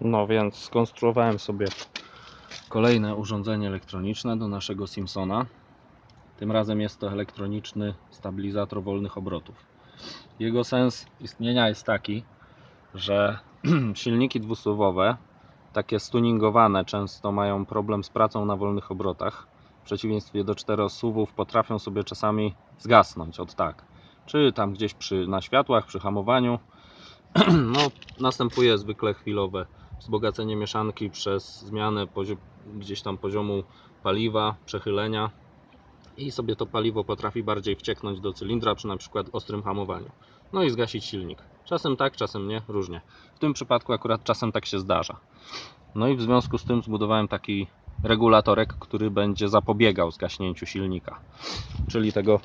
No więc skonstruowałem sobie kolejne urządzenie elektroniczne do naszego Simpsona. Tym razem jest to elektroniczny stabilizator wolnych obrotów. Jego sens istnienia jest taki, że silniki dwusuwowe, takie stuningowane, często mają problem z pracą na wolnych obrotach. W przeciwieństwie do czterosuwów potrafią sobie czasami zgasnąć od tak. Czy tam gdzieś przy, na światłach, przy hamowaniu. No, następuje zwykle chwilowe wzbogacenie mieszanki przez zmianę gdzieś tam poziomu paliwa, przechylenia i sobie to paliwo potrafi bardziej wcieknąć do cylindra przy na przykład ostrym hamowaniu. No i zgasić silnik. Czasem tak, czasem nie, różnie. W tym przypadku akurat czasem tak się zdarza. No i w związku z tym zbudowałem taki regulatorek, który będzie zapobiegał zgaśnięciu silnika, czyli tego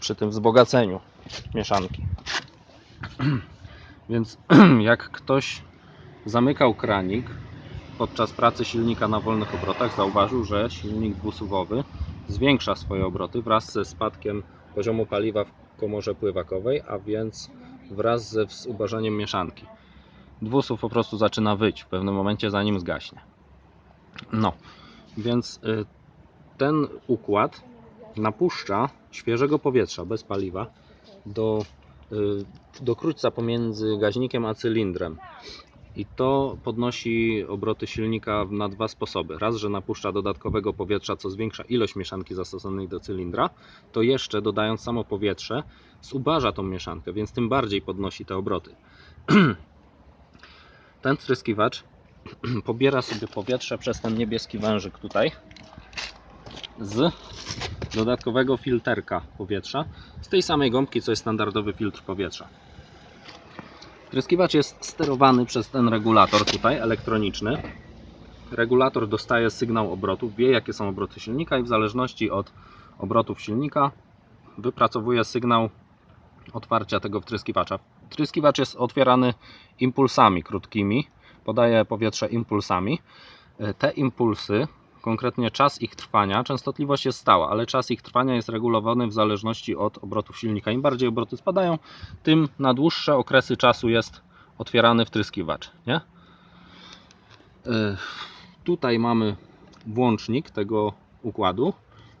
przy tym wzbogaceniu mieszanki. Więc jak ktoś zamykał kranik podczas pracy silnika na wolnych obrotach, zauważył, że silnik dwusuwowy zwiększa swoje obroty wraz ze spadkiem poziomu paliwa w komorze pływakowej, a więc wraz ze zubożeniem mieszanki. Dwusuw po prostu zaczyna wyć w pewnym momencie, zanim zgaśnie. No, więc y, ten układ napuszcza świeżego powietrza bez paliwa do, y, do krótca pomiędzy gaźnikiem a cylindrem. I to podnosi obroty silnika na dwa sposoby. Raz, że napuszcza dodatkowego powietrza, co zwiększa ilość mieszanki zastosowanej do cylindra, to jeszcze dodając samo powietrze, zubaża tą mieszankę, więc tym bardziej podnosi te obroty. Ten tryskiwacz pobiera sobie powietrze przez ten niebieski wężyk tutaj z dodatkowego filterka powietrza z tej samej gąbki, co jest standardowy filtr powietrza. Tryskiwacz jest sterowany przez ten regulator tutaj, elektroniczny. Regulator dostaje sygnał obrotów, wie jakie są obroty silnika i w zależności od obrotów silnika wypracowuje sygnał otwarcia tego wtryskiwacza. Tryskiwacz jest otwierany impulsami krótkimi, podaje powietrze impulsami. Te impulsy, konkretnie czas ich trwania, częstotliwość jest stała, ale czas ich trwania jest regulowany w zależności od obrotów silnika. Im bardziej obroty spadają, tym na dłuższe okresy czasu jest otwierany wtryskiwacz. Nie? Yy, Tutaj mamy włącznik tego układu.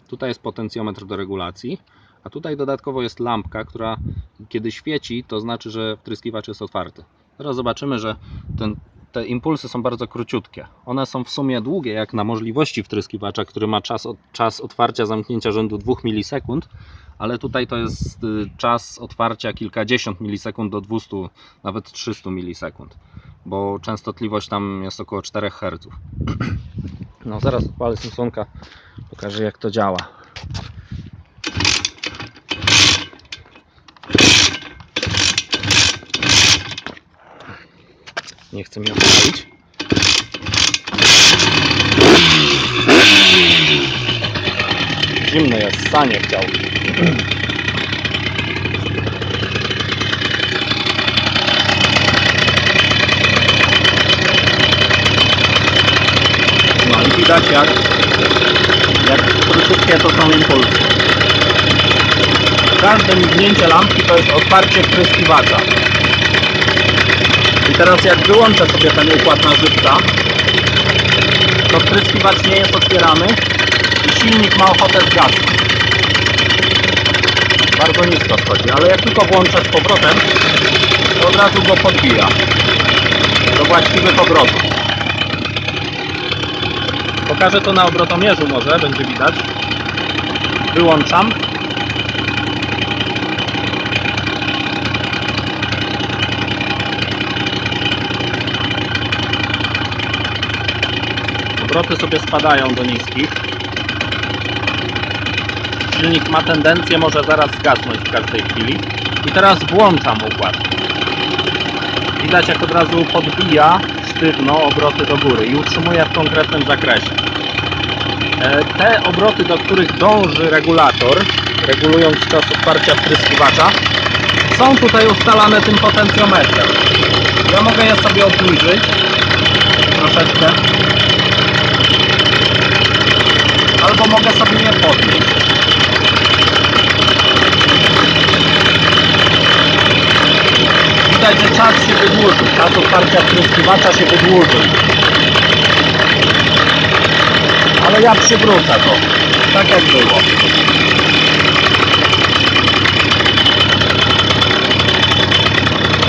Tutaj jest potencjometr do regulacji. A tutaj dodatkowo jest lampka, która kiedy świeci, to znaczy, że wtryskiwacz jest otwarty. Teraz zobaczymy, że ten, te impulsy są bardzo króciutkie. One są w sumie długie, jak na możliwości wtryskiwacza, który ma czas, od, czas otwarcia zamknięcia rzędu 2 milisekund, ale tutaj to jest y, czas otwarcia kilkadziesiąt milisekund do 200, nawet 300 milisekund, bo częstotliwość tam jest około 4 Hz. No zaraz odpalę Simpsonka, pokażę jak to działa. Nie chcę mnie odpalić. Zimny jest, sanie chciał. No i widać jak, jak króciutkie to są impulsy. Każde mignięcie lampki to jest otwarcie wtryskiwacza. Teraz jak wyłączę sobie ten układ na żywca, to wtryskiwacz nie jest otwierany i silnik ma ochotę zgasnąć. Bardzo nisko schodzi, ale jak tylko włączę z powrotem, to od razu go podbija do właściwych obrotów. Pokażę to na obrotomierzu może, będzie widać. Wyłączam. Obroty sobie spadają do niskich. Silnik ma tendencję, może zaraz zgasnąć w każdej chwili. I teraz włączam układ. Widać jak od razu podbija sztywno obroty do góry i utrzymuje w konkretnym zakresie. E, Te obroty, do których dąży regulator, regulując czas otwarcia wtryskiwacza, są tutaj ustalane tym potencjometrem. Ja mogę je sobie obniżyć troszeczkę albo mogę sobie je podnieść. widać, że czas się wydłużył. Czas otwarcia pryskiwacza się wydłużył. Ale ja przywrócę to. Tak jak było.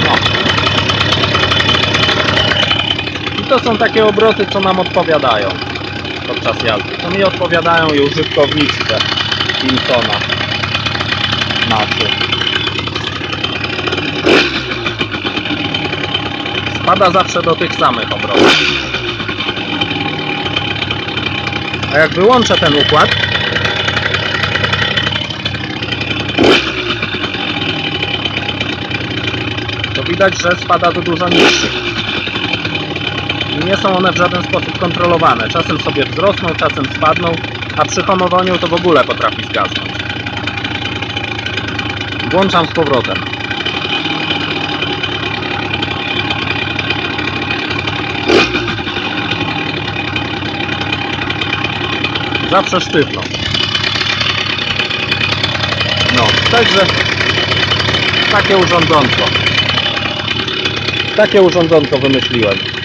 No. To są takie obroty, co nam odpowiadają podczas jazdy. To mi odpowiadają i użytkownicy te Wilsona. Naszy. Spada zawsze do tych samych obrotów. A jak wyłączę ten układ, to widać, że spada do dużo niższych. Nie są one w żaden sposób kontrolowane. Czasem sobie wzrosną, czasem spadną, a przy hamowaniu to w ogóle potrafi zgasnąć. Włączam z powrotem. Zawsze sztywno. No, także takie urządzonko. Takie urządzonko wymyśliłem.